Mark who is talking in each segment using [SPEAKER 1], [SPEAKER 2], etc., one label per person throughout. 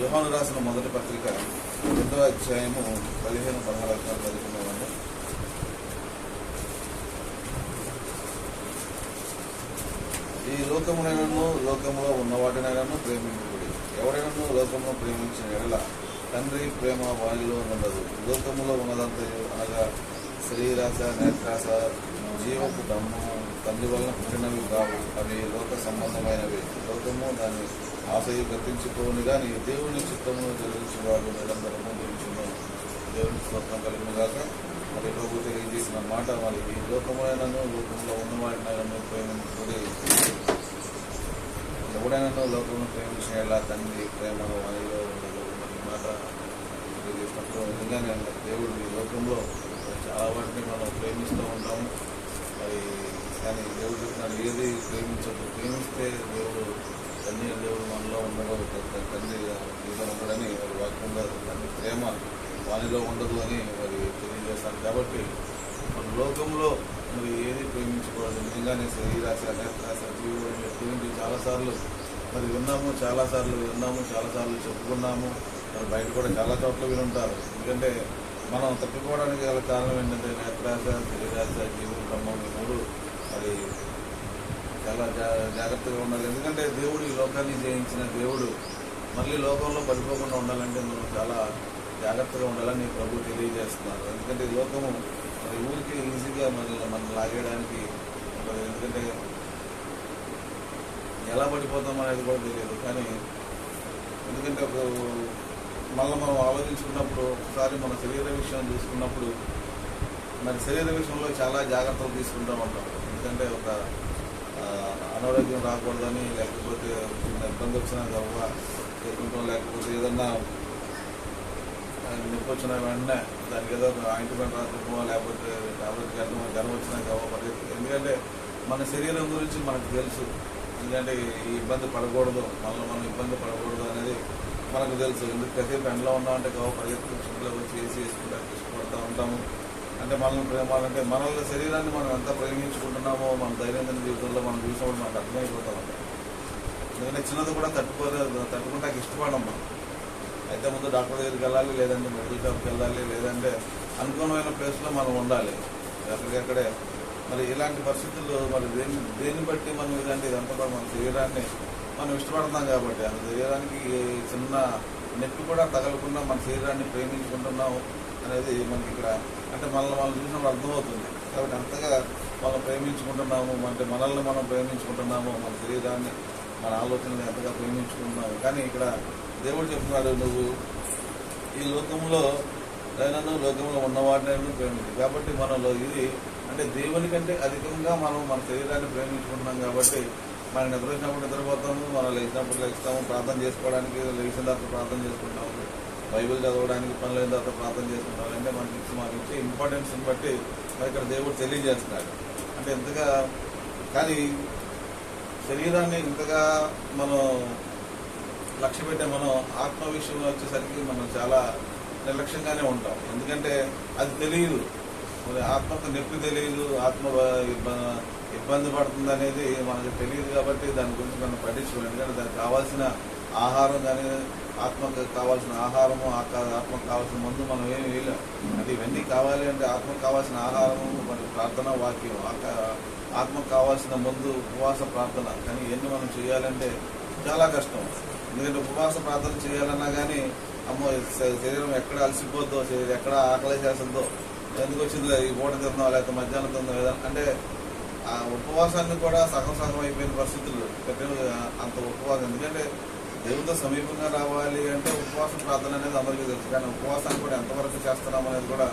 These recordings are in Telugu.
[SPEAKER 1] యోహాను రాసిన మొదటి పత్రిక రెండో అధ్యాయము పదిహేను పదహారు అక్షరాలు చదువుకున్నామండి ఈ లోకమునైనను లోకములో ఉన్న వాటినైనను ప్రేమించుకుడి ఎవరైనను లోకంలో ప్రేమించిన ఎడల తండ్రి ప్రేమ వారిలో ఉండదు. లోకములో ఉన్నదంతా అనగా శరీరాశ నేత్రాశ జీవపు దమ్ము తండ్రి వలన పుట్టినవి కావు అవి లోక సంబంధమైనవి. లోకము దాన్ని ఆశయ గతించుకోని కానీ దేవుని చిత్తమును తెలియచేవాడు నిరంతరము గురించును దేవుని స్వప్నం కలిగిన కాక మరి ప్రభు తెలియజేసిన మాట మరి ఈ లోకములైనను లోకంలో ఉన్నవాడినైనా ప్రేమించుకుని ఎవడైనా లోకమును ప్రేమించేలా తండ్రి ప్రేమ వారిలో ఉండదు మరి ఈ మాట తెలియజేసినప్పుడు నిజంగానే దేవుడు ఈ లోకంలో చాలా వాటిని మనం ప్రేమిస్తూ ఉంటాము. కానీ దేవుడు చెప్తున్నాడు ఏది ప్రేమించదు. ప్రేమిస్తే దేవుడు తండ్రి దేవుడు మనలో ఉండదు తండ్రి నీలో ఉండడని మరి వాక్యంగా తండ్రి ప్రేమ వానిలో ఉండదు అని వారి తెలియజేస్తారు కాబట్టి మన లోకంలో మరి ఏది ప్రేమించకూడదు నిజంగానే శరీరాశ నేత్రాశ జీవుడు గురించి చాలాసార్లు మరి విన్నాము చాలాసార్లు విన్నాము చాలాసార్లు చెప్పుకున్నాము మరి బయట కూడా చాలా చోట్ల వినుంటారు. ఎందుకంటే మనం తప్పిపోవడానికి గల కారణం ఏంటంటే నేత్రాశ శరీరాశ జీవుడు బ్రహ్మం మూడు మరి చాలా జా- జాగ్రత్తగా ఉండాలి. ఎందుకంటే దేవుడు ఈ లోకాన్ని జయించిన దేవుడు మళ్ళీ లోకంలో పడిపోకుండా ఉండాలంటే మనం చాలా జాగ్రత్తగా ఉండాలని ప్రభు తెలియజేస్తున్నారు. ఎందుకంటే ఈ లోకము మరి ఊరికి ఈజీగా మనల్ని మనం లాగేయడానికి ఎందుకంటే ఎలా పడిపోతాం అనేది కూడా తెలియదు. కానీ ఎందుకంటే ఒక మళ్ళీ మనం ఆలోచించుకున్నప్పుడు ఒకసారి మన శరీర విషయం చూసుకున్నప్పుడు మరి శరీర విషయంలో చాలా జాగ్రత్తలు తీసుకుంటూ ఉంటాం. ఎందుకంటే ఒక అనారోగ్యం రాకూడదని లేకపోతే చిన్న ఇబ్బంది వచ్చినా గవ్వ చేసుకుంటాం లేకపోతే ఏదన్నా ఆ, నొప్పి వచ్చిన వెంటనే దానికి ఏదో ఒక ఆయింట్మెంట్ రాసుకోవో లేకపోతే టాబ్లెట్ కట్టడం జ్వరం వచ్చినా గవ్వ ఎందుకంటే మన శరీరం గురించి మనకు తెలుసు. ఎందుకంటే ఈ ఇబ్బంది పడకూడదు మనల్ని మనం ఇబ్బంది పడకూడదు అనేది మనకు తెలుసు. ఎందుకు? ప్రతి ఎండలో ఉన్నామంటే గవ్వ పరిగెత్తు చుట్టూ వచ్చి వేసి వేసుకుంటా ఇష్టపడుతూ ఉంటాము. అంటే మనల్ని ప్రేమ అంటే మనల్ని శరీరాన్ని మనం ఎంత ప్రేమించుకుంటున్నామో మన దైనందిన జీవితంలో మనం చూసినప్పుడు మనకు అర్థమైపోతాం ఎందుకంటే చిన్నది కూడా తట్టుకోలే తట్టుకుంటాకి ఇష్టపడం మనం. అయితే ముందు డాక్టర్ దగ్గరికి వెళ్ళాలి లేదంటే మెడికల్ షాప్కి వెళ్ళాలి లేదంటే అనుకూలమైన ప్లేస్లో మనం ఉండాలి. ఎక్కడికక్కడే మరి ఇలాంటి పరిస్థితుల్లో మరి దేని దేన్ని బట్టి మనం ఇదంటే ఇదంతా మన శరీరాన్ని మనం ఇష్టపడతాం కాబట్టి ఆ శరీరానికి చిన్న నొప్పి కూడా తగలకుండా మన శరీరాన్ని ప్రేమించుకుంటున్నాం అనేది మనకి ఇక్కడ అంటే మనల్ని మనం చూసినప్పుడు అర్థమవుతుంది. కాబట్టి అంతగా మనం ప్రేమించుకుంటున్నాము అంటే మనల్ని మనం ప్రేమించుకుంటున్నాము మన శరీరాన్ని మన ఆలోచనని ఎంతగా ప్రేమించుకుంటున్నాము. కానీ ఇక్కడ దేవుడు చెప్తున్నాడు నువ్వు ఈ లోకంలో దైనంలో లోకంలో ఉన్నవాడిని ప్రేమించు. కాబట్టి మనలో ఇది అంటే దేవుని కంటే అధికంగా మనం మన శరీరాన్ని ప్రేమించుకుంటున్నాం కాబట్టి మనం నిద్ర వచ్చినప్పుడు నిద్రపోతాము మనం లేచినప్పుడు లేస్తాము ప్రార్థన చేసుకోవడానికి లేచిన తర్వాత ప్రార్థన చేసుకుంటాము. బైబిల్ చదవడానికి పనులైన తర్వాత ప్రార్థన చేసుకుంటాం అంటే మనకి ఇచ్చి మాకు ఇచ్చే ఇంపార్టెన్స్ని బట్టి ఇక్కడ దేవుడు తెలియజేస్తున్నాడు. అంటే ఎంతగా కానీ శరీరాన్ని ఇంతగా మనం లక్ష్య పెట్టే మనం ఆత్మ విషయంలో వచ్చేసరికి మనం చాలా నిర్లక్ష్యంగానే ఉంటాం. ఎందుకంటే అది తెలియదు. మరి ఆత్మకు నొప్పి తెలియదు. ఆత్మ ఇబ్బంది పడుతుంది అనేది మనకు తెలియదు కాబట్టి దాని గురించి మనం పట్టించుకోవాలి ఎందుకంటే దానికి కావాల్సిన ఆహారం కానీ ఆత్మకు కావాల్సిన ఆహారము ఆత్మకు కావాల్సిన మందు మనం ఏమి వేయలేం. అంటే ఇవన్నీ కావాలి అంటే ఆత్మకు కావాల్సిన ఆహారము మరి ప్రార్థన వాక్యం ఆత్మకు కావాల్సిన మందు ఉపవాస ప్రార్థన. కానీ ఇవన్నీ మనం చేయాలంటే చాలా కష్టం. ఎందుకంటే ఉపవాస ప్రార్థన చేయాలన్నా కానీ అమ్మో శరీరం ఎక్కడ అలసిపోద్దో శరీరం ఎక్కడ ఆకలి చేస్తుందో ఎందుకు వచ్చిందో ఈ పూట తిందాం లేకపోతే మధ్యాహ్నం తిందాం ఏదైనా అంటే ఆ ఉపవాసాన్ని కూడా సగం సగం అయిపోయిన పరిస్థితులు. పెట్టిన అంత ఉపవాసం. ఎందుకంటే దేవుడితో సమీపంగా రావాలి అంటే ఉపవాస ప్రార్థన అనేది అందరికీ తెలుసు. కానీ ఉపవాసాన్ని కూడా ఎంతవరకు చేస్తున్నాం అనేది కూడా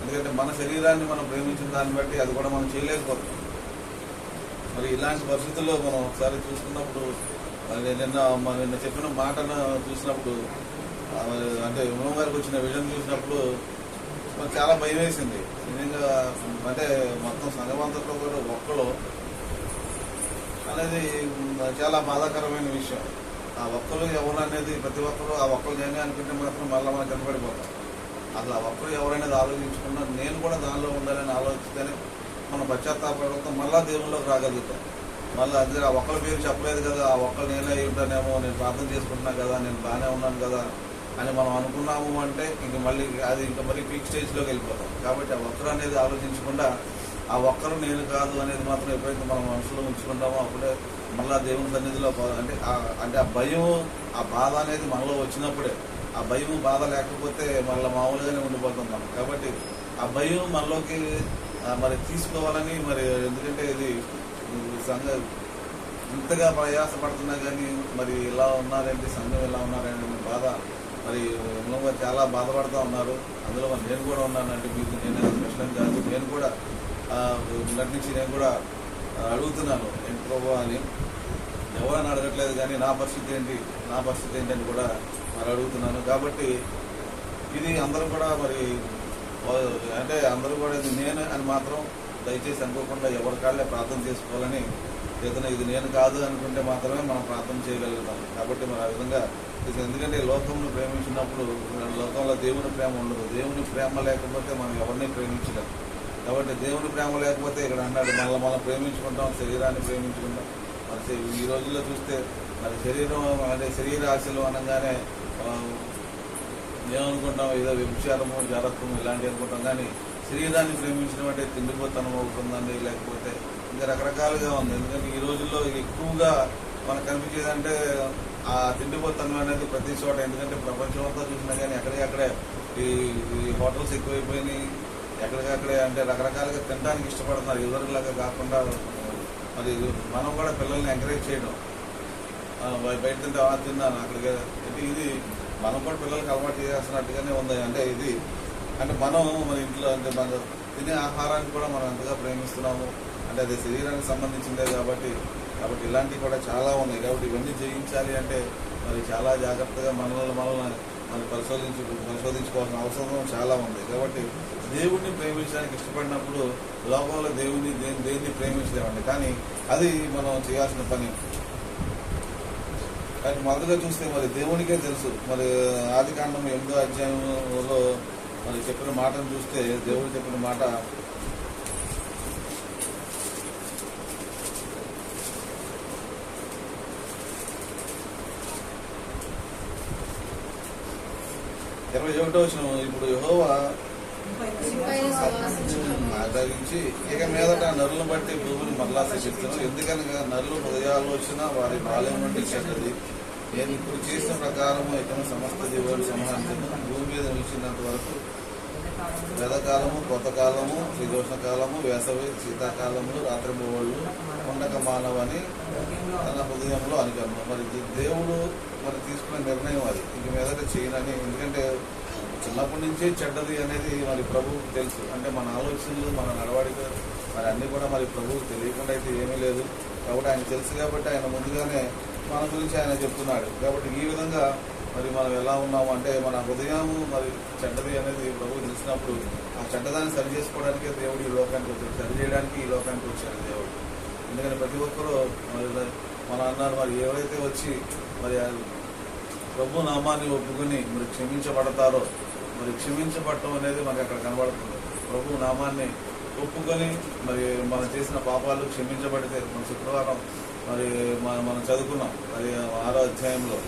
[SPEAKER 1] ఎందుకంటే మన శరీరాన్ని మనం ప్రేమించిన దాన్ని బట్టి అది కూడా మనం చేయలేకపోతున్నాం మరి ఇలాంటి పరిస్థితుల్లో మనం ఒకసారి చూసుకున్నప్పుడు మరి నిన్న నిన్న చెప్పిన మాటను చూసినప్పుడు అంటే ఉమం గారికి వచ్చిన విజయం చూసినప్పుడు నాకు చాలా భయం వేసింది. నిజంగా అంటే మొత్తం సంఘమంతట్లో కూడా ఒక్కలో అనేది చాలా బాధాకరమైన విషయం. ఆ ఒక్కరు ఎవరు అనేది ప్రతి ఒక్కరు ఆ ఒక్కరు నేనే అనుకుంటే మాత్రం మళ్ళీ మనం కనపడిపోతాం అసలు ఆ ఒక్కరు ఎవరనేది ఆలోచించుకున్నా నేను కూడా దానిలో ఉండాలని ఆలోచిస్తేనే మనం పశ్చాత్తాపడతాం మళ్ళీ దేవుళ్ళలోకి రాగలుగుతాం. మళ్ళీ అది ఆ ఒక్కరి పేరు చెప్పలేదు కదా ఆ ఒక్కరు నేనే అయి ఉంటానేమో నేను ప్రార్థన చేసుకుంటున్నా కదా నేను బాగానే ఉన్నాను కదా అని మనం అనుకున్నాము అంటే ఇంక మళ్ళీ అది ఇంకా మళ్ళీ పీక్ స్టేజ్లోకి వెళ్ళిపోతాం. కాబట్టి ఆ ఒక్కరు అనేది ఆలోచించకుండా ఆ ఒక్కరు నేను కాదు అనేది మాత్రం ఎప్పుడైతే మనం మనసులో ఉంచుకుంటామో అప్పుడే మళ్ళా దేవుని సన్నిధిలో అంటే అంటే ఆ భయం ఆ బాధ అనేది మనలో వచ్చినప్పుడే. ఆ భయం బాధ లేకపోతే మళ్ళీ మామూలుగానే ఉండిపోతాం మనం. కాబట్టి ఆ భయం మనలోకి మరి తీసుకోవాలని మరి ఎందుకంటే ఇది సంఘం సంఘ ఇంతగా ప్రయాసపడుతున్నా కానీ మరి ఇలా ఉన్నారంటే సంఘం ఇలా ఉన్నారనే బాధ మరి మూలంగా చాలా బాధపడుతూ ఉన్నారు. అందులో మరి నేను కూడా ఉన్నానండి. మీకు నేను స్పెషల్ కాదు. నేను కూడా నటించి నుంచి నేను కూడా అడుగుతున్నాను ఏంటి ప్రభు అని. ఎవరైనా అడగట్లేదు కానీ నా పరిస్థితి ఏంటి? నా పరిస్థితి ఏంటి అని కూడా మరి అడుగుతున్నాను. కాబట్టి ఇది అందరూ కూడా మరి అంటే అందరూ కూడా ఇది నేను అని మాత్రం దయచేసి అనుకోకుండా ఎవరి కాళ్ళే ప్రార్థన చేసుకోవాలని ఏదైనా ఇది నేను కాదు అనుకుంటే మాత్రమే మనం ప్రార్థన చేయగలుగుతాం. కాబట్టి మరి ఆ విధంగా ఎందుకంటే లోకంను ప్రేమించినప్పుడు లోకంలో దేవుని ప్రేమ ఉండదు. దేవుని ప్రేమ లేకపోతే మనం ఎవరిని ప్రేమించలేం. కాబట్టి దేవుని ప్రేమ లేకపోతే ఇక్కడ అన్నాడు మళ్ళీ మనం ప్రేమించుకుంటాం శరీరాన్ని ప్రేమించుకుంటాం. మరి ఈ రోజుల్లో చూస్తే మరి శరీరం అంటే శరీర ఆశలు అనగానే ఏమనుకుంటాం ఏదో వ్యభిచారము జారత్వము ఇలాంటివి అనుకుంటాం. కానీ శరీరాన్ని ప్రేమించడం అంటే తిండిపోతనం అవుతుందండి లేకపోతే ఇంకా రకరకాలుగా ఉంది. ఎందుకంటే ఈ రోజుల్లో ఎక్కువగా మనకు కనిపించేదంటే ఆ తిండిపోతనం అనేది ప్రతి చోట. ఎందుకంటే ప్రపంచం అంతా చూసినా కానీ ఎక్కడికక్కడే ఈ హోటల్స్ ఎక్కువైపోయినాయి. ఎక్కడికక్కడే అంటే రకరకాలుగా తినడానికి ఇష్టపడుతున్నారు. ఎవరిలాగా కాకుండా మరి మనం కూడా పిల్లల్ని ఎంకరేజ్ చేయడం. బయట తింటే ఆ తిన్నాను అక్కడికి అంటే ఇది మనం కూడా పిల్లలకి అలవాటు చేస్తున్నట్టుగానే ఉంది. అంటే ఇది అంటే మనం మన ఇంట్లో అంటే మన తినే ఆహారాన్ని కూడా మనం ఎంతగా ప్రేమిస్తున్నాము. అంటే అది శరీరానికి సంబంధించిందే కాబట్టి కాబట్టి ఇలాంటివి కూడా చాలా ఉన్నాయి. కాబట్టి ఇవన్నీ జయించాలి అంటే మరి చాలా జాగ్రత్తగా మనల్ని మనల్ని మనం పరిశోధించు పరిశోధించుకోవాల్సిన అవసరం చాలా ఉంది. కాబట్టి దేవుణ్ణి ప్రేమించడానికి ఇష్టపడినప్పుడు లోకంలో దేవుణ్ణి దేని దేన్ని ప్రేమించలేమండి. కానీ అది మనం చేయాల్సిన పని. కానీ మొదటగా చూస్తే మరి దేవునికే తెలుసు. మరి ఆది కాండం ఎనిమిదో అధ్యాయంలో మరి చెప్పిన మాటను చూస్తే దేవుడు చెప్పిన మాట ఇరవై ఒకటో వచ్చిన ఇప్పుడు యహోవా ఆదరించి ఇక మీదట నరులను బట్టి భూమిని మరలా శిక్షిస్తున్నాను ఎందుకనగా నరులు హృదయాలోచన వారి బాల్యం నుండి చెడ్డది నేను ఇప్పుడు చేసిన ప్రకారము ఇతను సమస్త జీవులను సంహరించను. భూమి మీద నిలిచినంత వరకు వేదకాలము కొత్త కాలము కాలము వేసవి శీతాకాలము రాత్రి మూవళ్ళు ఉండక మానవని తన హృదయంలో అనుకరణ మరి దేవుడు మరి తీసుకున్న నిర్ణయం అది. ఇంక మీదట చేయనని ఎందుకంటే చిన్నప్పటి నుంచే చెడ్డది అనేది మరి ప్రభువుకి తెలుసు. అంటే మన ఆలోచనలు మన నడవడిక మరి అన్నీ కూడా మరి ప్రభువుకి తెలియకుండా అయితే ఏమీ లేదు. కాబట్టి ఆయన తెలుసు కాబట్టి ఆయన ముందుగానే మన గురించి ఆయన చెప్తున్నాడు. కాబట్టి ఈ విధంగా మరి మనం ఎలా ఉన్నాము అంటే మన హృదయము మరి చెడ్డది అనేది ప్రభు తెలిసినప్పుడు ఆ చెడ్డదాన్ని సరి చేసుకోవడానికి దేవుడు ఈ లోకానికి వచ్చాడు. సరి చేయడానికి ఈ లోకానికి వచ్చాడు దేవుడు. ఎందుకంటే ప్రతి ఒక్కరూ మరి మన అన్నారు మరి ఎవరైతే వచ్చి మరి ప్రభు నామాన్ని ఒప్పుకొని మరి క్షమించబడతారో మరి క్షమించబడటం అనేది మనకు అక్కడ కనబడుతుంది. ప్రభు నామాన్ని ఒప్పుకొని మరి మనం చేసిన పాపాలు క్షమించబడితే మన శుక్రవారం మరి మనం మనం చదువుకున్నాం. అది ఆరో అధ్యాయంలో.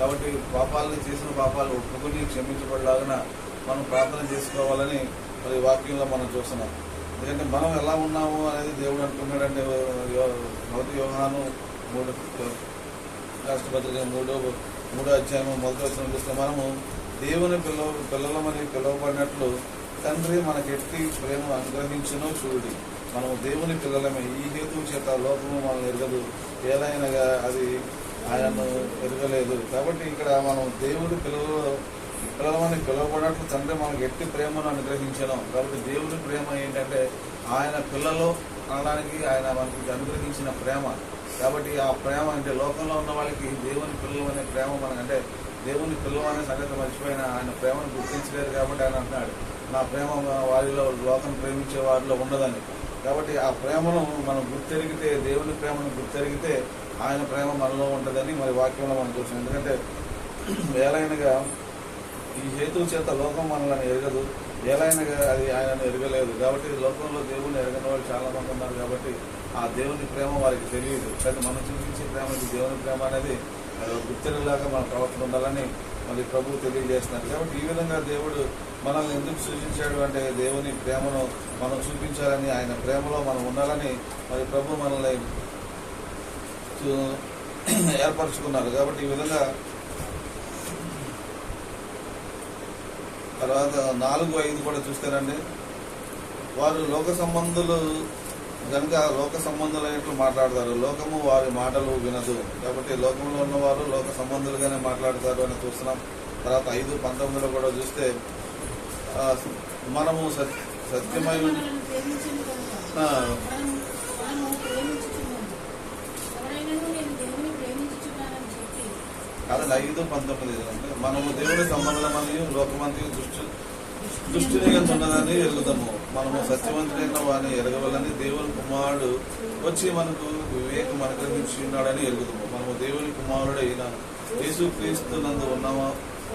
[SPEAKER 1] కాబట్టి పాపాలను చేసిన పాపాలు ఒప్పుకొని క్షమించబడలాగిన మనం ప్రార్థన చేసుకోవాలని మరి వాక్యంలో మనం చూస్తున్నాం. ఎందుకంటే మనం ఎలా ఉన్నాము అనేది దేవుడు అనుకున్నాడంటే మొదటి వ్యూహాను మూడు రాష్ట్రపతిగా మూడో మూడో అధ్యాయం మొదటి వచ్చిన చూస్తే మనము దేవుని పిల్ల పిల్లలమని పిలువబడినట్లు తండ్రి మనకెట్టి ప్రేమ అనుగ్రహించునో చూడి మనము దేవుని పిల్లలమే. ఈ హేతువు చేత లోకము మనం ఎరగదు. ఏలైనగా అది ఆయనను ఎరగలేదు. కాబట్టి ఇక్కడ మనం దేవుని పిల్లలు పిల్లలమని పిలువబడినట్లు తండ్రి మనకు ఎట్టి ప్రేమను అనుగ్రహించడం కాబట్టి దేవుని ప్రేమ ఏంటంటే ఆయన పిల్లలు అనడానికి ఆయన మనకి అనుగ్రహించిన ప్రేమ. కాబట్టి ఆ ప్రేమ అంటే లోకంలో ఉన్న వాళ్ళకి దేవుని పిల్లలు అనే ప్రేమ మనకు అంటే దేవుని పిల్లలు అనే సంగతి మర్చిపోయిన ఆయన ప్రేమను గుర్తించలేదు కాబట్టి ఆయన అంటున్నాడు నా ప్రేమ వారిలో లోకం ప్రేమించే వారిలో ఉండదని. కాబట్టి ఆ ప్రేమను మనం గుర్తెరిగితే దేవుని ప్రేమను గుర్తెరిగితే ఆయన ప్రేమ మనలో ఉంటుందని మరి వాక్యంలో మనం చూసాం. ఎందుకంటే ఏలైనగా ఈ హేతువు చేత లోకం మనల్ని ఎరగదు ఏలైనగా అది ఆయనను ఎరగలేదు. కాబట్టి లోకంలో దేవుని ఎరగని వాళ్ళు చాలా మంది ఉన్నారు కాబట్టి ఆ దేవుని ప్రేమ వారికి తెలియదు. కానీ మనం చూపించే ప్రేమకి దేవుని ప్రేమ అనేది అది ఒక మన ప్రవర్తన ఉండాలని మరి ప్రభు తెలియజేస్తున్నారు. కాబట్టి ఈ విధంగా దేవుడు మనల్ని ఎందుకు సృజించాడు అంటే దేవుని ప్రేమను మనం చూపించాలని ఆయన ప్రేమలో మనం ఉండాలని మరి ప్రభు మనల్ని ఏర్పరచుకున్నారు. కాబట్టి ఈ విధంగా తర్వాత నాలుగు ఐదు కూడా చూస్తారండి వారు లోక సంబంధులు కనుక లోక సంబంధులైనట్లు మాట్లాడతారు. లోకము వారి మాటలు వినదు. కాబట్టి లోకంలో ఉన్నవారు లోక సంబంధులుగానే మాట్లాడతారు అని చూస్తున్నాం. తర్వాత ఐదు పంతొమ్మిదిలో కూడా చూస్తే మనము సత్ సత్యమై ఉండి-
[SPEAKER 2] మనల్ని ప్రేమించింది కనుక.
[SPEAKER 1] ఆ.
[SPEAKER 2] మనము మనము ప్రేమించుచున్నాము ఎవరైనాను నేను దేవుని ప్రేమించుచున్నానని చెప్పి.
[SPEAKER 1] కాదండి ఐదు పంతొమ్మిది అంటే మనము దేవుని సంబంధమని లోకమంతి దృష్టి దృష్టిని ఉన్నదని ఎరుగుదాము. మనము సత్యవంతుడైన వారిని ఎరగవాలని దేవుని కుమారుడు వచ్చి మనకు వివేకం అనుగ్రహించి ఉన్నాడని ఎరుగుదాము. మనము దేవుని కుమారుడైన యేసు క్రీస్తునందు ఉన్నామా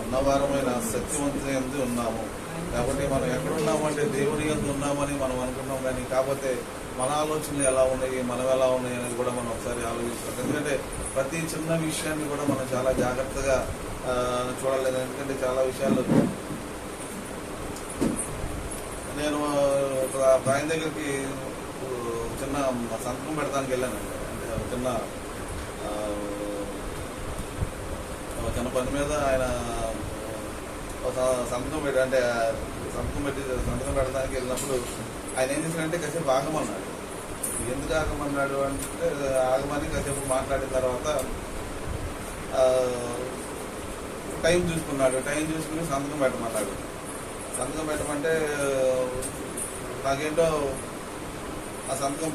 [SPEAKER 1] ఉన్నవారమైన సత్యవంతులందు ఉన్నాము. కాబట్టి మనం ఎక్కడున్నామంటే దేవుని ఎందు ఉన్నామని మనం అనుకున్నాం కానీ కాకపోతే మన ఆలోచనలు ఎలా ఉన్నాయి మనం ఎలా ఉన్నాయి అనేది కూడా మనం ఒకసారి ఆలోచిస్తాం ఎందుకంటే ప్రతి చిన్న విషయాన్ని కూడా మనం చాలా జాగ్రత్తగా చూడలేదు ఎందుకంటే చాలా విషయాలు నేను ఒక ఆయన దగ్గరికి చిన్న సంతకం పెడతానికి వెళ్ళానండి అంటే ఒక చిన్న ఒక చిన్న పని మీద ఆయన ఒక సంతకం పెట్టి అంటే సంతకం పెట్టి సంతకం పెడతానికి వెళ్ళినప్పుడు ఆయన ఏం చేశాడంటే కాసేపు ఆగమన్నాడు. ఎందుకు ఆగమన్నాడు అంటే ఆగమని కాసేపు మాట్లాడిన తర్వాత టైం చూసుకున్నాడు. టైం చూసుకుని సంతకం పెట్టమన్నాడు. సంతకం పెట్టమంటే నాకేంటో ఆ సంతకం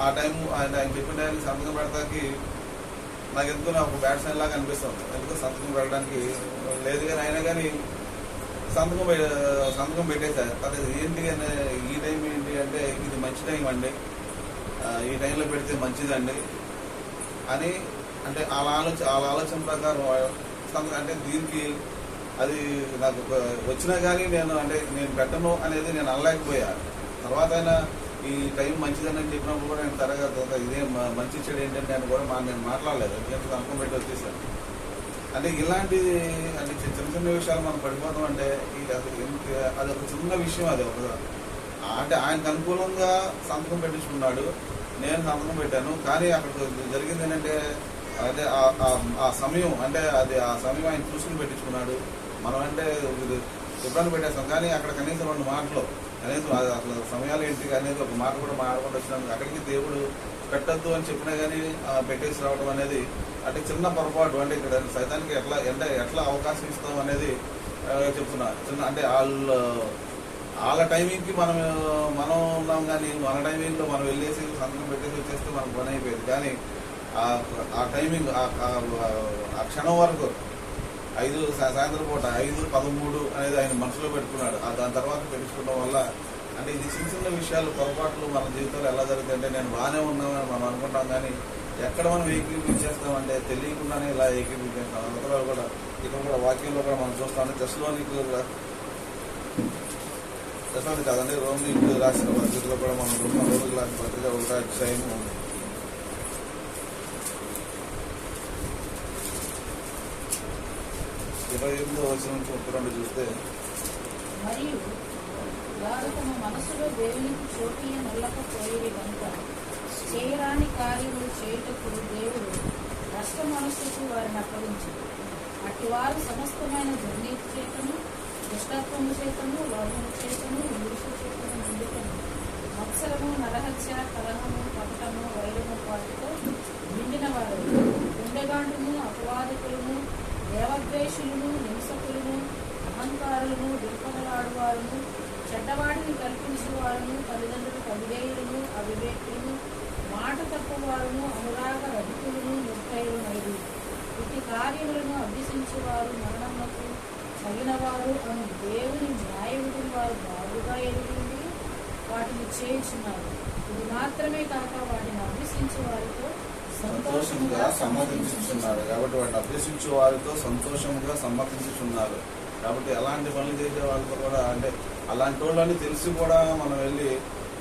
[SPEAKER 1] ఆ టైం ఆయన ఆయన చెప్పిన టైంకి సంతకం పెడతానికి నాకు ఎందుకు నాకు బ్యాట్స్మెన్ లాగా అనిపిస్తుంది. ఎందుకు సంతకం పెట్టడానికి లేదు కానీ అయినా కానీ సంతకం పె- సంతకం పెట్టేశారు అది ఏంటి అని ఈ టైం ఏంటి అంటే ఇది మంచి టైం అండి. ఈ టైంలో పెడితే మంచిదండి అని అంటే వాళ్ళ ఆలోచన వాళ్ళ ఆలోచన ప్రకారం సంతకం అంటే దీనికి అది నాకు వచ్చినా కానీ నేను అంటే నేను పెట్టను అనేది నేను అనలేకపోయా. తర్వాత అయినా ఈ టైం మంచిదని చెప్పినప్పుడు కూడా నేను తరగతి ఇదే మంచి చెడు ఏంటంటే అని కూడా మా నేను మాట్లాడలేదు. ఎందుకంటే సంతకం పెట్టి వచ్చేసాను. అంటే ఇలాంటి అంటే చిన్న చిన్న విషయాలు మనం పడిపోతాం అంటే ఇది అది ఒక చిన్న విషయం అది ఒక అంటే ఆయనకు అనుకూలంగా సంతకం పెట్టించుకున్నాడు. నేను సంతకం పెట్టాను. కానీ అక్కడ జరిగింది ఏంటంటే అదే ఆ- ఆ సమయం అంటే అది ఆ సమయం ఆయన చూసుకుని పెట్టించుకున్నాడు. మనం అంటే ఇబ్బంది పెట్టేస్తాం. కానీ అక్కడ కనీసం రెండు మాటలు కనీసం అసలు సమయాలు ఏంటి అనేది ఒక మాట కూడా మాట్లాడుకుంటూ వచ్చినాం అక్కడికి దేవుడు పెట్టద్దు అని చెప్పినా కానీ ఆ, పెట్టేసి రావడం అనేది అంటే చిన్న పొరపాటు. అంటే ఇక్కడ సైతానికి ఎట్లా అంటే ఎట్లా అవకాశం ఇస్తాం అనేది చెప్తున్నా. చిన్న అంటే వాళ్ళు వాళ్ళ టైమింగ్కి మనం మనం ఉన్నాం కానీ మన టైమింగ్లో మనం వెళ్ళేసి సంతకం పెట్టేసి వచ్చేస్తే మనకు పని అయిపోయింది. కానీ ఆ- టైమింగ్ ఆ క్షణం వరకు ఐదు సాయంత్రం పూట ఐదు పదమూడు అనేది ఆయన మనసులో పెట్టుకున్నాడు. ఆ దాని తర్వాత తెలుసుకోవడం వల్ల అంటే ఇది చిన్న చిన్న విషయాలు పొరపాట్లు మన జీవితంలో ఎలా జరుగుతాయంటే నేను బాగానే ఉన్నామని మనం అనుకుంటాం కానీ ఎక్కడ మనం ఏకీపించేస్తామంటే తెలియకుండానే ఇలా ఏకీపించేస్తాం అందులో కూడా ఇక్కడ కూడా వాక్యంలో కూడా మనం చూస్తాం. దశలోని దశలోని కాదండి రోమికి రాసిన పత్రికలో కూడా మనం రెండు రోజులు రాసిన పత్రిక ఒకటో అధ్యాయము ఇరవై ఎనిమిదో వచ్చిన ముప్పై రెండు చూస్తే
[SPEAKER 2] మరియు వారు తమ మనసులో దేవునికి చోటి నల్లకపోయేది కనుక చేయరాని కార్యములు చేయుటకు దేవుడు నష్ట మనస్సుకు వారిని అప్పగించారు అటు వారు సమస్తమైన దుర్నీతి చేతను దుష్టత్వము చేతను లోపము చేతను ఈర్ష చేతను నిండుకను మత్సరము నరహత్య కలహము కపటము వైరము పాటుతో నిండిన వారు గుండెగాండును అపవాదకులను దేవద్వేషులను హింసకులను అహంకారులను దుర్పదలాడువారును చెడ్డవాడిని కల్పించేవారును తల్లిదండ్రులకు అవిధేయులను అవివేకులను మాట తప్పువారును అనురాగ రహితులను నిర్భయులైరు ఇటు కార్యములను అభ్యసించేవారు మరణములకు తగినవారు అను దేవుని న్యాయవిధులు వారు బాగుగా ఎరుగుండి వాటిని చేయించున్నారు. ఇది మాత్రమే కాక వాటిని అభ్యసించే వారితో
[SPEAKER 1] సంతోషంగా సమ్మతించుతున్నారు కాబట్టి వాటిని అభ్యసించే వారితో సంతోషంగా సమ్మతించుతున్నారు కాబట్టి అలాంటి పనులు చేసే వాళ్ళతో కూడా అంటే అలాంటి వాళ్ళని తెలిసి కూడా మనం వెళ్ళి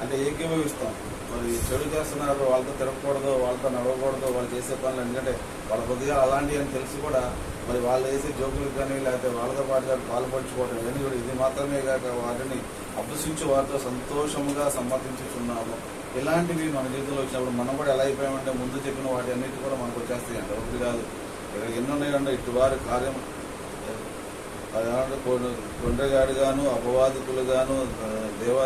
[SPEAKER 1] అంటే ఏకీభవిస్తాం. మరి చెడు చేస్తున్నారు వాళ్ళతో తిరగకూడదు వాళ్ళతో నడవకూడదు వాళ్ళు చేసే పనులు ఎందుకంటే వాళ్ళ కొద్దిగా అలాంటివి అని తెలిసి కూడా మరి వాళ్ళు వేసే జోకులకు కానీ లేకపోతే వాళ్ళతో పాటుగా పాల్పంచుకోవడం ఇవన్నీ కూడా ఇది మాత్రమే కాక వాటిని అభ్యసించి వారితో సంతోషముగా సమ్మతించుతున్నాము ఇలాంటివి మన జీవితంలో వచ్చినప్పుడు మనం కూడా ఎలా అయిపోయామంటే ముందు చెప్పిన వాటి అన్నిటి కూడా మనకు వచ్చేస్తాయి ఒకటి కాదు ఇక్కడ ఎన్ని ఉన్నాయంటే ఇటు వారి కార్యం అదంటే కొండగాడు గాను అపవాదుకులుగాను దేవ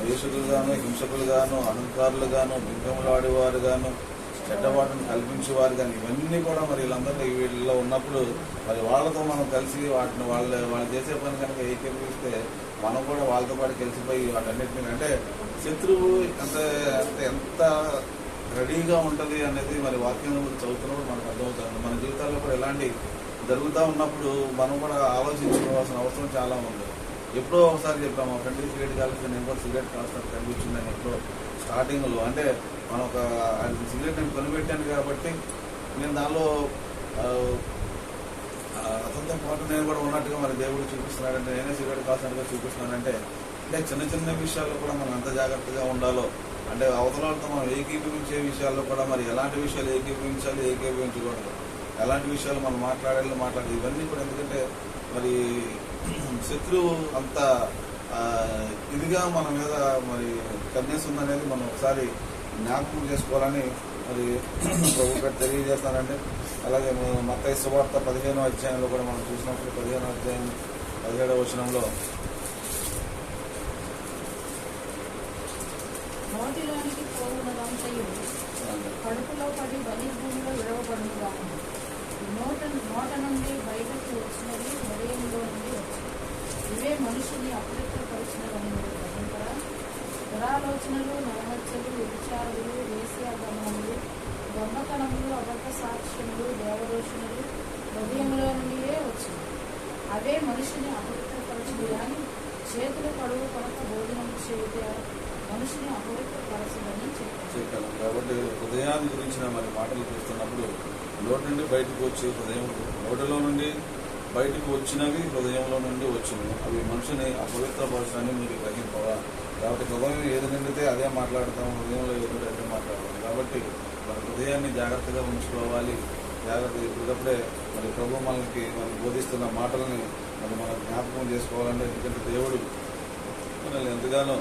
[SPEAKER 1] దేశకులు గాను హింసకులు గాను అహంకారులు చెడ్డవాటిని కల్పించేవారు కానీ ఇవన్నీ కూడా మరి వీళ్ళందరూ వీళ్ళలో ఉన్నప్పుడు మరి వాళ్ళతో మనం కలిసి వాటిని వాళ్ళ వాళ్ళు చేసే పని కనుక ఏకీకరిస్తే మనం కూడా వాళ్ళతో పాటు కలిసిపోయి వాటన్నిటిని అంటే శత్రువు ఎంత ఎంత ఎంత రెడీగా ఉంటుంది అనేది మరి వాక్యం చదువుతున్నప్పుడు మనకు అర్థమవుతుంది. మన జీవితాల్లో కూడా ఎలాంటి జరుగుతూ ఉన్నప్పుడు మనం కూడా ఆలోచించుకోవాల్సిన అవసరం చాలా ఉంది. ఎప్పుడో ఒకసారి చెప్పాము ఫ్రెండ్ సిగరెట్ కాల్స్తే నేను కూడా సిగరెట్ కాల్సినట్టు కనిపించిందని ఎప్పుడో స్టార్టింగ్లో. అంటే మనం ఒక సిగరెట్ నేను కొనిపెట్టాను కాబట్టి నేను దానిలో ఆ, అతనితో పాటు నేను కూడా ఉన్నట్టుగా మరి దేవుడు చూపిస్తున్నాడంటే నేనే సిగరెట్ కాసినట్టుగా చూపిస్తున్నానంటే అంటే చిన్న చిన్న విషయాల్లో కూడా మనం ఎంత జాగ్రత్తగా ఉండాలో అంటే అవతలతో మనం ఏకీభవించే విషయాల్లో కూడా మరి ఎలాంటి విషయాలు ఏకీభవించాలి ఏకీభవించకూడదు. ఎలాంటి విషయాలు మనం మాట్లాడాలి మాట్లాడాలి ఇవన్నీ కూడా ఎందుకంటే మరి శత్రువు అంత ఇదిగా మన మీద మరి కన్నేస్తుందనేది మనం ఒకసారి జ్ఞాపకం చేసుకోవాలని మరి ప్రభు గారు తెలియజేస్తానంటే అలాగే మత సువార్త పదిహేనో అధ్యాయంలో కూడా మనం చూసినప్పుడు పదిహేనో అధ్యాయం పదిహేడవ వచనంలో
[SPEAKER 2] నోటిలోనికి పోవునదంతయు కడుపులో పడి బలిభూమిలో విడవబడునుగాను నోట నోట నుండి బయటకు వచ్చినది హృదయంలో నుండి వచ్చినవి ఇవే మనుషుని అపవిత్రపరిచినవని దురాలోచనలు నరహత్యలు వ్యభిచారులు వేశ్యాగమనములు దొంగతనములు అబద్ధ సాక్ష్యములు దేవదోషణలు హృదయంలో నుండియే వచ్చింది అవే మనిషిని అపవిత్రపరచుడు కానీ చేతులు పడువు కొరత భోజనం చేయుట మనిషిని అపవిత్రపరచదని చెప్పారు.
[SPEAKER 1] కాబట్టి హృదయాన్ని గురించిన మరి మాటలు చూస్తున్నప్పుడు నోటి నుండి బయటకు వచ్చి హృదయం నోటిలో నుండి బయటకు వచ్చినవి హృదయంలో నుండి వచ్చినవి. అవి మనిషిని అపవిత్రపరచడాన్ని మీరు గ్రహింపవా? కాబట్టి హృదయం ఏది నిండితే అదే మాట్లాడతాం హృదయంలో ఏది అదే మాట్లాడతాం కాబట్టి మన హృదయాన్ని జాగ్రత్తగా ఉంచుకోవాలి జాగ్రత్త ఇప్పటికప్పుడే మరి ప్రభు మనకి మనం బోధిస్తున్న మాటలని మరి మనం జ్ఞాపకం చేసుకోవాలంటే ఎందుకంటే దేవుడు మనల్ని ఎంతగానో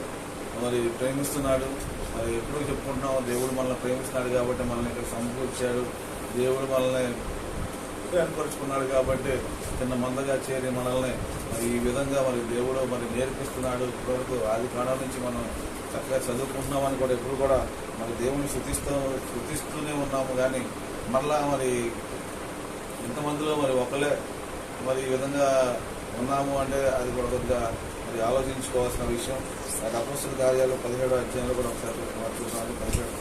[SPEAKER 1] మరి ప్రేమిస్తున్నాడు. మరి ఎప్పుడూ చెప్పుకుంటున్నాం దేవుడు మనల్ని ప్రేమిస్తున్నాడు కాబట్టి మనల్ని ఇక్కడ సమకూర్చాడు. దేవుడు మనల్ని ఏర్పరచుకున్నాడు కాబట్టి చిన్న మందగా చేరి మనల్ని మరి ఈ విధంగా మరి దేవుడు మరి నేర్పిస్తున్నాడు ఇప్పటివరకు ఆది కాలం నుంచి మనం చక్కగా చదువుకుంటున్నామని కూడా ఎప్పుడు కూడా మరి దేవుని శృతిస్తూ శృతిస్తూనే ఉన్నాము. కానీ మరలా మరి ఇంతమందిలో మరి ఒకలే మరి ఈ విధంగా ఉన్నాము అంటే అది కూడా కొద్దిగా మరి ఆలోచించుకోవాల్సిన విషయం. నాకు అపస్తుల కార్యాలు పదిహేడు అధ్యాయంలో కూడా ఒకసారి మనం పదిహేడు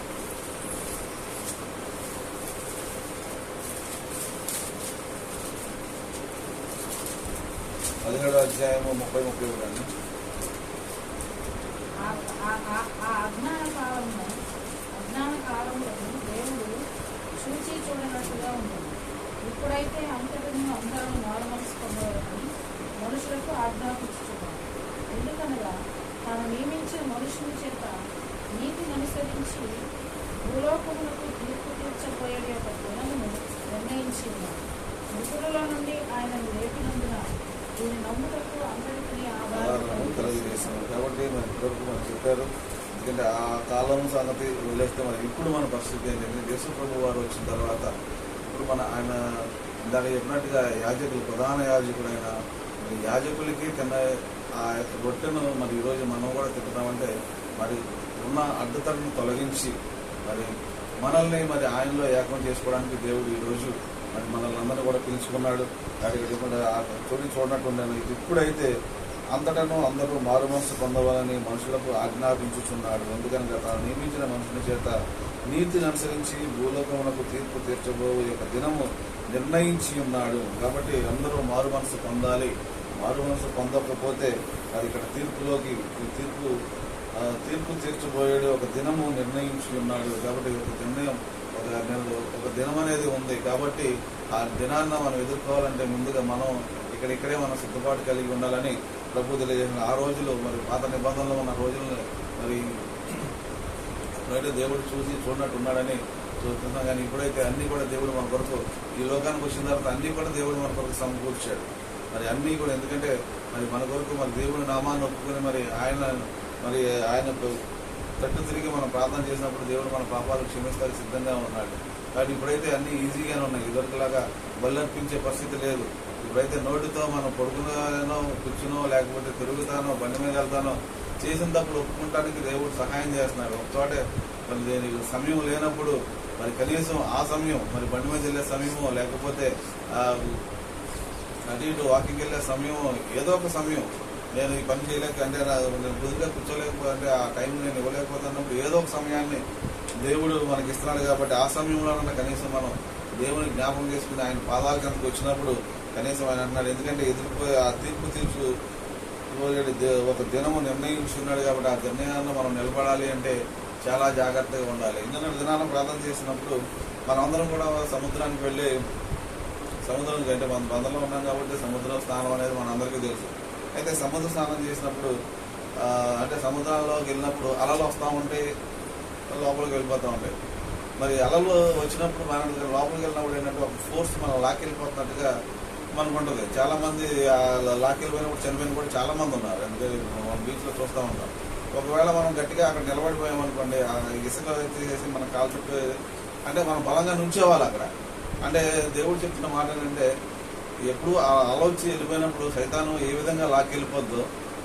[SPEAKER 1] పదిహేడు అధ్యాయము ముప్పై ముప్పై ఒకటి
[SPEAKER 2] ఆ- అజ్ఞాన కాలంలో అజ్ఞాన కాలంలో దేవుడు చూచి చూడనట్టుగా ఉంటుంది. ఇప్పుడైతే అంతటిని అందరం మారు మనసు మనుషులకు ఆజ్ఞాపించుతున్నాడు ఎందుకనగా తాను నియమించిన మనుషుని చేత నీతిని అనుసరించి భూలోకములకు తీర్పు తీర్చబోయే యొక్క గుణమును నిర్ణయించి మృతులలో నుండి ఆయనను లేపినందున దీని
[SPEAKER 1] కాబట్టి మరి ఇప్పటివరకు మనం చెప్పారు ఎందుకంటే ఆ కాలం సంగతి వదిలేస్తే మరి ఇప్పుడు మన పరిస్థితి ఏంటంటే దేశ ప్రభు వారు వచ్చిన తర్వాత ఇప్పుడు మన ఆయన ఇందాక చెప్పినట్టుగా యాజకులు ప్రధాన యాజకుడైన మరి యాజకులకి తిన్న ఆ యొక్క రొట్టెను మరి ఈరోజు మనం కూడా తింటున్నామంటే మరి ఉన్న అడ్డతలను తొలగించి మరి మనల్ని మరి ఆయనలో ఏకం చేసుకోవడానికి దేవుడు ఈరోజు మరి మనల్ని అందరూ కూడా పిలుచుకున్నాడు. వాటికి చెప్పకుండా చూడి ఇది ఇప్పుడైతే అంతటను అందరూ మారు మనసు పొందవాలని మనుషులకు ఆజ్ఞాపించుచున్నాడు. ఎందుకనగా తాను నియమించిన మనుషుని చేత నీతిని అనుసరించి భూలోకమునకు తీర్పు తీర్చబో యొక్క దినము నిర్ణయించి ఉన్నాడు. కాబట్టి అందరూ మారు మనసు పొందాలి. మారు మనసు పొందకపోతే అది ఇక్కడ తీర్పులోకి ఈ తీర్పు తీర్పు తీర్చబోయేడు ఒక దినము నిర్ణయించి ఉన్నాడు. కాబట్టి ఒక నిర్ణయం ఒక నెల- ఒక దినం అనేది ఉంది కాబట్టి ఆ దినాన్న మనం ఎదుర్కోవాలంటే ముందుగా మనం ఇక్కడిక్కడే మనం సిద్ధపాటు కలిగి ఉండాలని ప్రభు తెలియజేసిన ఆ రోజులు మరి పాత నిబంధనలు ఉన్న రోజులను మరి ఇప్పుడైతే దేవుడు చూసి చూడనట్టు ఉన్నాడని చూస్తున్నాం కానీ ఇప్పుడైతే అన్ని కూడా దేవుడు మన కొరకు ఈ లోకానికి వచ్చిన తర్వాత అన్ని కూడా దేవుడు మన కొరకు సమకూర్చాడు. మరి అన్నీ కూడా ఎందుకంటే మరి మన కొరకు మరి దేవుడి నామాన్ని ఒప్పుకొని మరి ఆయన మరి ఆయనకు తట్టు తిరిగి మనం ప్రార్థన చేసినప్పుడు దేవుడు మన పాపాలు క్షమిస్తారు సిద్ధంగా ఉన్నాడు. కానీ ఇప్పుడైతే అన్ని ఈజీగానే ఉన్నాయి. ఇదివరకులాగా బల్లర్పించే పరిస్థితి లేదు. ఇప్పుడైతే నోటితో మనం పడుకునో కూర్చునో లేకపోతే తిరుగుతానో బండి మీద వెళ్తానో చేసిన తప్పుడు ఒప్పుకుంటానికి దేవుడు సహాయం చేస్తున్నాడు. ఒకచోటే మరి దీనికి సమయం లేనప్పుడు మరి కనీసం ఆ సమయం మరి బండి మీద వెళ్ళే సమయమో లేకపోతే అటు ఇటు వాకింగ్ వెళ్ళే సమయం ఏదో ఒక సమయం నేను ఈ పని చేయలేక అంటే నేను కుదురుగా కూర్చోలేకపోతే అంటే ఆ టైం నేను ఇవ్వలేకపోతున్నప్పుడు ఏదో ఒక సమయాన్ని దేవుడు మనకి ఇస్తున్నాడు కాబట్టి ఆ సమయంలోనన్నా కనీసం మనం దేవుని జ్ఞాపకం చేసుకుని ఆయన పాదాల కిందకు వచ్చినప్పుడు కనీసం ఆయన అన్నాడు ఎందుకంటే ఎదుర్కొ ఆ తీర్పు తీర్చు ఒక దినము నిర్ణయించుకున్నాడు కాబట్టి ఆ నిర్ణయాన్ని మనం నిలబడాలి అంటే చాలా జాగ్రత్తగా ఉండాలి. ఎందుకంటే దినాన్ని ప్రార్థన చేసినప్పుడు మనమందరం కూడా సముద్రానికి వెళ్ళి సముద్రం అంటే మన బంధంలో ఉన్నాం కాబట్టి సముద్రం స్నానం అనేది మన అందరికీ తెలుసు. అయితే సముద్ర స్నానం చేసినప్పుడు అంటే సముద్రంలోకి వెళ్ళినప్పుడు అలలు వస్తూ ఉంటాయి లోపలికి వెళ్ళిపోతూ ఉంటాయి. మరి అలలు వచ్చినప్పుడు మనం లోపలికి వెళ్ళినప్పుడు ఏంటంటే ఒక ఫోర్స్ మనం లాక్కెళ్ళిపోతున్నట్టుగా మనకు ఉంటుంది చాలామంది లాక్కెళ్ళిపోయినప్పుడు చనిపోయిన కూడా చాలామంది ఉన్నారు. అందుకే మనం బీచ్లో చూస్తూ ఉంటాం. ఒకవేళ మనం గట్టిగా అక్కడ నిలబడిపోయామనుకోండి ఆ ఇసుక తీసేసి మన కాలు చుట్టూ అంటే మనం బలంగా నుంచోవాలి అక్కడ. అంటే దేవుడు చెప్తున్న మాట ఏంటంటే ఎప్పుడు ఆ వెళ్ళిపోయినప్పుడు సైతానం ఏ విధంగా లాక్కెళ్ళిపోద్దో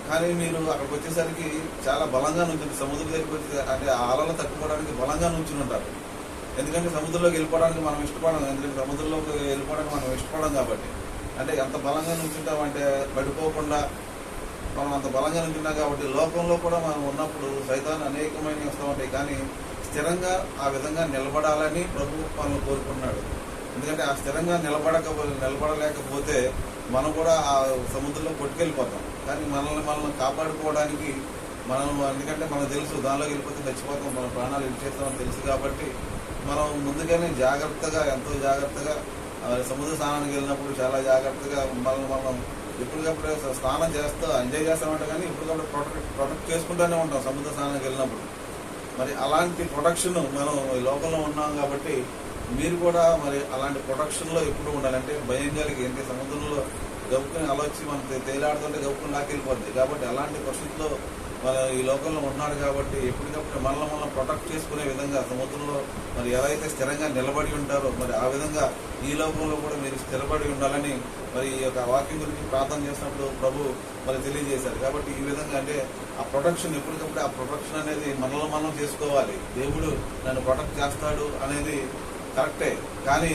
[SPEAKER 1] కానీ మీరు అక్కడికి వచ్చేసరికి చాలా బలంగా నుంచి సముద్రం దగ్గరికి వచ్చి అంటే ఆ అలలు తట్టుకోవడానికి బలంగా నుంచి ఉంటారు ఎందుకంటే సముద్రంలోకి వెళ్ళిపోవడానికి మనం ఇష్టపడం ఎందుకంటే సముద్రంలోకి వెళ్ళిపోవడానికి మనం ఇష్టపడం కాబట్టి. అంటే ఎంత బలంగా నుంచుంటామంటే పడిపోకుండా మనం అంత బలంగా నుంచున్నాం కాబట్టి లోకంలో కూడా మనం ఉన్నప్పుడు సైతాన్ని అనేకమైన వస్తూ ఉంటాయి. కానీ స్థిరంగా ఆ విధంగా నిలబడాలని ప్రభు మనం కోరుకున్నాడు ఎందుకంటే ఆ స్థిరంగా నిలబడక నిలబడలేకపోతే మనం కూడా ఆ సముద్రంలో కొట్టుకెళ్ళిపోతాం. కానీ మనల్ని మనల్ని కాపాడుకోవడానికి మనం ఎందుకంటే మనకు తెలుసు దానిలోకి వెళ్ళిపోతే చచ్చిపోతాం మన ప్రాణాలు ఇచ్చేస్తామని తెలుసు కాబట్టి మనం ముందుగానే జాగ్రత్తగా ఎంతో జాగ్రత్తగా సముద్ర స్నానానికి వెళ్ళినప్పుడు చాలా జాగ్రత్తగా మనల్ని మనం ఎప్పటికప్పుడు స్నానం చేస్తూ ఎంజాయ్ చేస్తామంటే కానీ ఎప్పటికప్పుడు ప్రొటెక్ట్ ప్రొటెక్ట్ చేసుకుంటూనే ఉంటాం సముద్ర స్నానానికి వెళ్ళినప్పుడు. మరి అలాంటి ప్రొటెక్షన్ మనం ఈ లోకంలో ఉన్నాం కాబట్టి మీరు కూడా మరి అలాంటి ప్రొటెక్షన్లో ఎప్పుడు ఉండాలంటే భయం కలిగి అంటే సముద్రంలో గబుకుని అలొచ్చి వచ్చి మనం తేలాడుతుంటే గబుకుని లాకెళ్ళిపోద్ది కాబట్టి అలాంటి పరిస్థితుల్లో మన ఈ లోకంలో ఉన్నాడు కాబట్టి ఎప్పటికప్పుడు మనల్ని మనం ప్రొటెక్ట్ చేసుకునే విధంగా సముద్రంలో మరి ఎవరైతే స్థిరంగా నిలబడి ఉంటారో మరి ఆ విధంగా ఈ లోకంలో కూడా మీరు స్థిరపడి ఉండాలని మరి ఈ యొక్క వాక్యం గురించి ప్రార్థన చేసినప్పుడు ప్రభు మరి తెలియజేశారు. కాబట్టి ఈ విధంగా అంటే ఆ ప్రొటెక్షన్ ఎప్పటికప్పుడు ఆ ప్రొటెక్షన్ అనేది మనలో మనం చేసుకోవాలి. దేవుడు నన్ను ప్రొటెక్ట్ చేస్తాడు అనేది కరెక్టే. కానీ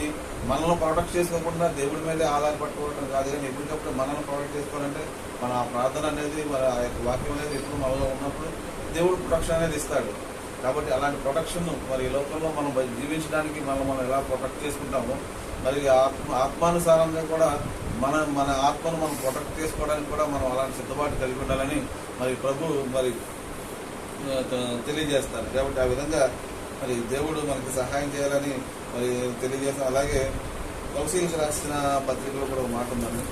[SPEAKER 1] మనల్ని ప్రొటెక్ట్ చేసుకోకుండా దేవుడి మీదే ఆధారపట్టుకోవడం కాదు. కానీ ఎప్పటికప్పుడు మనల్ని ప్రొటెక్ట్ చేసుకోవాలంటే మన ఆ ప్రార్థన అనేది మన ఆ యొక్క వాక్యం అనేది ఎప్పుడు మనలో ఉన్నప్పుడు దేవుడు ప్రొటెక్షన్ అనేది ఇస్తాడు. కాబట్టి అలాంటి ప్రొటెక్షన్ మరి ఈ లోకంలో మనం జీవించడానికి మనం మనం ఎలా ప్రొటెక్ట్ చేసుకుంటామో మరి ఆత్మ ఆత్మానుసారంగా కూడా మన మన ఆత్మను మనం ప్రొటెక్ట్ చేసుకోవడానికి కూడా మనం అలాంటి సిద్ధపాటు కలిగి ఉండాలని మరి ప్రభు మరి తెలియజేస్తారు కాబట్టి ఆ విధంగా మరి దేవుడు మనకి సహాయం చేయాలని మరి తెలియజేస్తాం అలాగే కౌశీలకు రాసిన పత్రికలో కూడా ఒక మాట ఉందండి.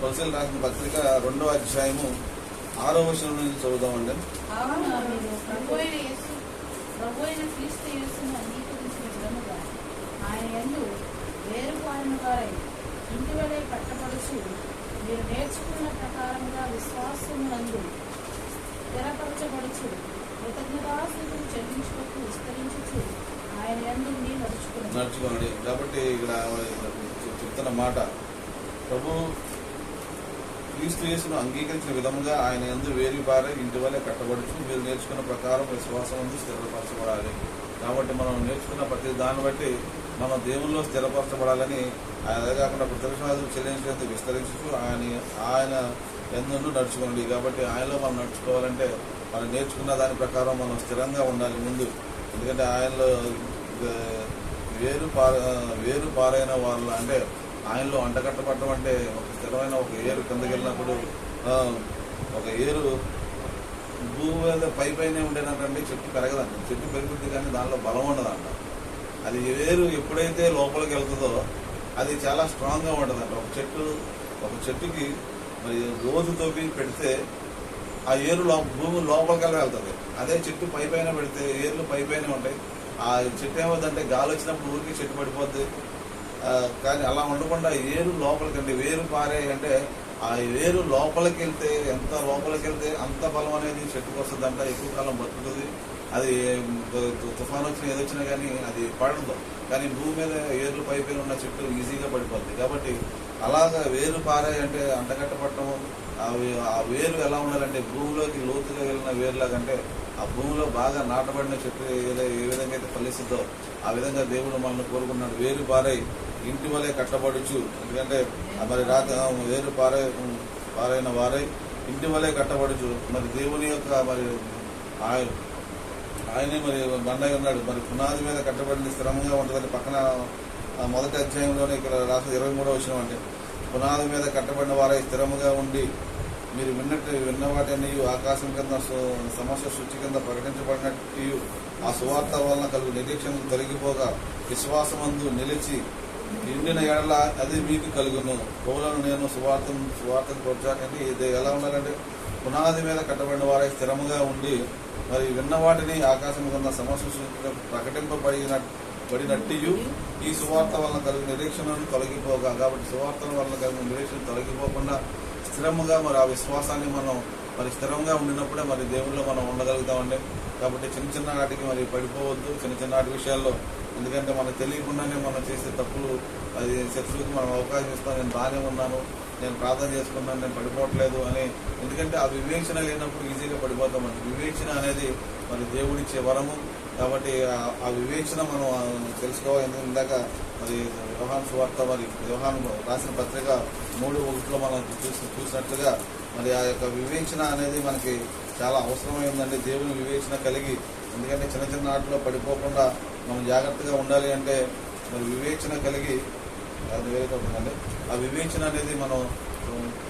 [SPEAKER 1] కౌశల్ రాసిన పత్రిక రెండో అధ్యాయము ఆరో వర్షం నుంచి చదువుదామండి.
[SPEAKER 2] ప్రభు అయిన క్రీస్తు ఆయన యందు వారై ఇంటి కట్టపడుచు మీరు నేర్చుకున్న ప్రకారంగా విశ్వాసమునందు స్థిరపరచబడుచు కృతజ్ఞతాస్తుతులు చెల్లించుటకు విస్తరించుచు ఆయన ఎందు మీరు నడుచుకున్నారు
[SPEAKER 1] నడుచుకోండి. కాబట్టి ఇక్కడ చెప్తున్న మాట ప్రభు క్రీస్తు యేసును అంగీకరించిన విధముగా ఆయన ఎందు వేరు బారే ఇంటి వల్లే కట్టబడుచు మీరు నేర్చుకున్న ప్రకారం విశ్వాసం ఉంది స్థిరపరచబడాలి. కాబట్టి మనం నేర్చుకున్న ప్రతి దాన్ని బట్టి మన దేవుల్లో స్థిరపరచబడాలని అదే కాకుండా కృతజ్ఞతలు చెల్లించినందుకు విస్తరించు ఆయన ఆయన ఎందు నడుచుకోండి కాబట్టి ఆయనలో మనం నడుచుకోవాలంటే మనం నేర్చుకున్న దాని ప్రకారం మనం స్థిరంగా ఉండాలి ముందు. ఎందుకంటే ఆయనలో వేరు పార వేరు పారైన వాళ్ళు అంటే ఆయనలో అంటకట్టబడటం అంటే ఒక స్థిరమైన ఒక ఏరు కిందకి వెళ్ళినప్పుడు ఒక ఏరు భూమి మీద పై పైనే ఉండేనంటే చెట్టు పెరగదంట చెట్టు పెరుగుద్ది కానీ దానిలో బలం ఉండదంట. అది వేరు ఎప్పుడైతే లోపలికి వెళ్తుందో అది చాలా స్ట్రాంగ్గా ఉంటుంది. ఒక చెట్టు ఒక చెట్టుకి మరి రోజు తోపి పెడితే ఆ ఏరు లో భూమి లోపలికెళ్ళి వెళ్తుంది. అదే చెట్టు పై పైన పెడితే ఏర్లు పై పైన ఉంటాయి. ఆ చెట్టు ఏమవుతుందంటే గాలి వచ్చినప్పుడు ఊరికి చెట్టు పడిపోద్ది. కానీ అలా ఉండకుండా ఏరు లోపలికి అంటే వేరు పారే అంటే ఆ వేరు లోపలికి వెళ్తే ఎంత లోపలికి వెళ్తే అంత బలం అనేది చెట్టుకు వస్తుందంట ఎక్కువ కాలం బతుకుతుంది. అది తుఫాను తుఫాన్ వచ్చినా ఏదొచ్చినా కానీ అది పడదు. కానీ భూమి మీద ఏర్లు పైపైన ఉన్న చెట్టు ఈజీగా పడిపోద్ది. కాబట్టి అలాగా వేరు పారాయంటే అంటే అవి ఆ వేరు ఎలా ఉండాలంటే భూమిలోకి లోతుగా వెళ్ళిన వేరులాగంటే ఆ భూమిలో బాగా నాటబడిన చెట్టు ఏ- ఏ విధంగా అయితే ఫలిస్తుందో ఆ విధంగా దేవుడు మనల్ని కోరుకున్నాడు. వేరు పారై ఇంటి వలె కట్టబడుచు. ఎందుకంటే మరి రాత వేరు పారై పారైన వారై ఇంటి వలె కట్టబడుచు. మరి దేవుని యొక్క మరి ఆయ- ఆయనే మరి బండై ఉన్నాడు. మరి పునాది మీద కట్టబడింది స్థిరంగా ఉంటుందని పక్కన మొదటి అధ్యాయంలోనే ఇక్కడ రాసిన ఇరవై మూడో వచ్చిన అంటే పునాది మీద కట్టబడిన వారై స్థిరముగా ఉండి మీరు విన్నట్టు విన్న వాటిని ఆకాశం కింద సు- సమస్య సృష్టి కింద ప్రకటించబడినట్టు ఆ సువార్త వలన కలుగు నిరీక్షణ తొలగిపోగా విశ్వాసమందు నిలిచి ఎండిన ఎడల అది మీకు కలుగును. పౌలను నేను సువార్థం సువార్తను ప్రోత్సాహండి ఇది ఎలా ఉన్నారంటే పునాది మీద కట్టబడిన వారే స్థిరముగా ఉండి మరి విన్న వాటిని ఆకాశం కింద సమస్య ప్రకటింపబడిన పడినట్టు ఈ సువార్త వలన కలిగిన నిరీక్షణను తొలగిపోగా. కాబట్టి సువార్తల వలన కలిగిన నిరీక్షణ తొలగిపోకుండా స్థిరముగా మరి ఆ విశ్వాసాన్ని మనం మరి స్థిరంగా ఉండినప్పుడే మరి దేవుళ్ళు మనం ఉండగలుగుతామండి. కాబట్టి చిన్న చిన్న వాటికి మరి పడిపోవద్దు. చిన్న చిన్న వాటి విషయాల్లో ఎందుకంటే మనకు తెలియకుండానే మనం చేసే తప్పులు అది శత్రువుకి మనం అవకాశం ఇస్తాం నేను బాగానే ఉన్నాను నేను ప్రార్థన చేసుకున్నాను నేను పడిపోవట్లేదు అని. ఎందుకంటే ఆ వివేచన లేనప్పుడు ఈజీగా పడిపోతామండి. వివేచన అనేది మరి దేవుడిచ్చే వరము. కాబట్టి ఆ- వివేచన మనం తెలుసుకోవాలి. ఎందుకంటే ఇందాక మరి వ్యవహాన్ సువార్త మరి వ్యవహాన్ రాసిన పత్రిక మూడు ఒకటిలో మనం చూసి చూసినట్లుగా మరి ఆ యొక్క వివేచన అనేది మనకి చాలా అవసరమైందండి దేవుని వివేచన కలిగి ఎందుకంటే చిన్న చిన్న ఆటలో పడిపోకుండా మనం జాగ్రత్తగా ఉండాలి అంటే మరి వివేచన కలిగి అది వేరే ఉందండి ఆ వివేచన అనేది మనం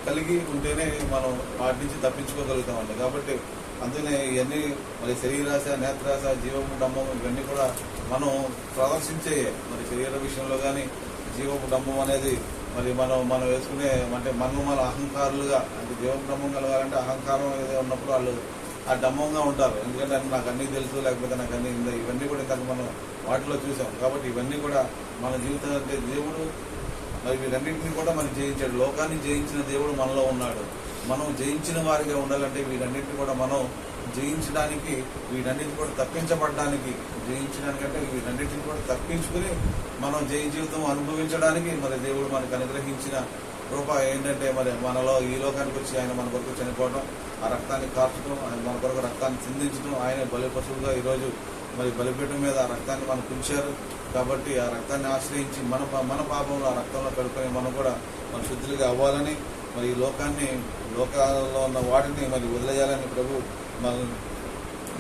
[SPEAKER 1] కలిగి ఉంటేనే మనం వాటి నుంచి తప్పించుకోగలుగుతామండి. కాబట్టి అందుకనే ఇవన్నీ మరి శరీరాశ నేత్రాశ జీవము డమ్మం ఇవన్నీ కూడా మనం ప్రదర్శించే మరి శరీర విషయంలో కానీ జీవపు డమ్మం అనేది మరి మనం మనం వేసుకునే అంటే మనం మన అహంకారులుగా అంటే జీవపు డంబం కలగాలంటే అహంకారం ఏదో ఉన్నప్పుడు వాళ్ళు ఆ డమ్మంగా ఉంటారు. ఎందుకంటే నాకు అన్నీ తెలుసు లేకపోతే నాకు అన్నీ ఇవన్నీ కూడా ఇంతకు మనం వాటిలో చూసాం. కాబట్టి ఇవన్నీ కూడా మన జీవితం అంటే దేవుడు మరి వీటన్నింటినీ కూడా మనం జయించాడు. లోకాన్ని జయించిన దేవుడు మనలో ఉన్నాడు. మనం జయించిన వారిగా ఉండాలంటే వీటన్నింటినీ కూడా మనం జయించడానికి వీటన్నిటిని కూడా తప్పించబడడానికి జయించడానికంటే వీటన్నిటిని కూడా తప్పించుకుని మనం జయ జీవితం అనుభవించడానికి మరి దేవుడు మనకు అనుగ్రహించిన కృప ఏంటంటే మరి మనలో ఈ లోకానికి వచ్చి ఆయన మన కొరకు చనిపోవడం ఆ రక్తాన్ని కార్చడం ఆయన మన కొరకు రక్తాన్ని చిందించడం ఆయన బలి పశువుగా ఈరోజు మరి బలిపీఠం మీద ఆ రక్తాన్ని మనకు ఉంచారు కాబట్టి ఆ రక్తాన్ని ఆశ్రయించి మన మన పాపంలో ఆ రక్తంలో కడుకొని మనం కూడా మన శుద్ధులుగా అవ్వాలని మరి ఈ లోకాన్ని లోకాల్లో ఉన్న వాటిని మరి వదిలేయాలని ప్రభు మనల్ని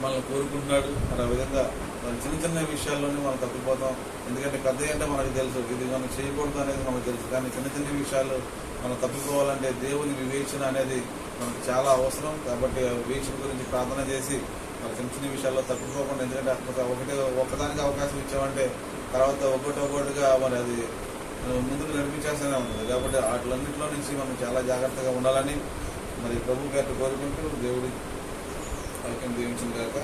[SPEAKER 1] మనల్ని కోరుకుంటున్నాడు. మరి ఆ విధంగా మరి చిన్న చిన్న విషయాల్లోనే మనం తప్పిపోతాం. ఎందుకంటే పెద్ద అంటే మనకు తెలుసు. ఇది మనం చేయకూడదు అనేది మనకు తెలుసు. కానీ చిన్న చిన్న విషయాలు మనం తప్పిపోవాలంటే దేవుని వివేచన అనేది మనకు చాలా అవసరం. కాబట్టి ఆ వివేచన గురించి ప్రార్థన చేసి మన చిన్న చిన్న విషయాల్లో తప్పిపోకుండా ఎందుకంటే ఒకటి ఒక్కదానికి అవకాశం ఇచ్చామంటే తర్వాత ఒకటి ఒకటిగా మరి అది ముందుకు నడిపించేస్తూనే ఉంటుంది. కాబట్టి వాటిలన్నింటిలో నుంచి మనం చాలా జాగ్రత్తగా ఉండాలని మరి ప్రభు పేరు కోరుకుంటూ దేవుడి వాక్యం దీవించిన కాక